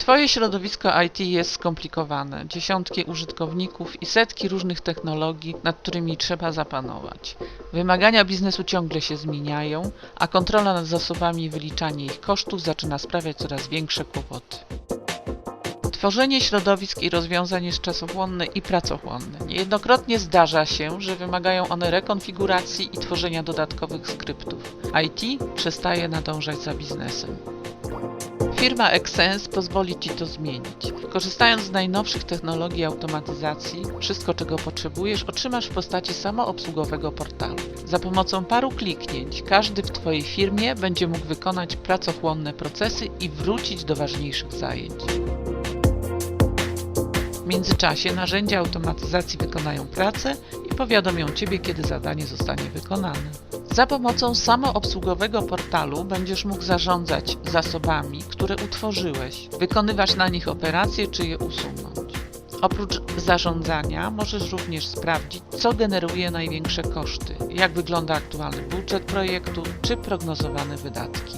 Twoje środowisko IT jest skomplikowane, dziesiątki użytkowników i setki różnych technologii, nad którymi trzeba zapanować. Wymagania biznesu ciągle się zmieniają, a kontrola nad zasobami i wyliczanie ich kosztów zaczyna sprawiać coraz większe kłopoty. Tworzenie środowisk i rozwiązań jest czasochłonne i pracochłonne. Niejednokrotnie zdarza się, że wymagają one rekonfiguracji i tworzenia dodatkowych skryptów. IT przestaje nadążać za biznesem. Firma Exens pozwoli Ci to zmienić. Korzystając z najnowszych technologii automatyzacji, wszystko czego potrzebujesz otrzymasz w postaci samoobsługowego portalu. Za pomocą paru kliknięć każdy w Twojej firmie będzie mógł wykonać pracochłonne procesy i wrócić do ważniejszych zajęć. W międzyczasie narzędzia automatyzacji wykonają pracę i powiadomią Ciebie, kiedy zadanie zostanie wykonane. Za pomocą samoobsługowego portalu będziesz mógł zarządzać zasobami, które utworzyłeś, wykonywać na nich operacje czy je usunąć. Oprócz zarządzania możesz również sprawdzić, co generuje największe koszty, jak wygląda aktualny budżet projektu czy prognozowane wydatki.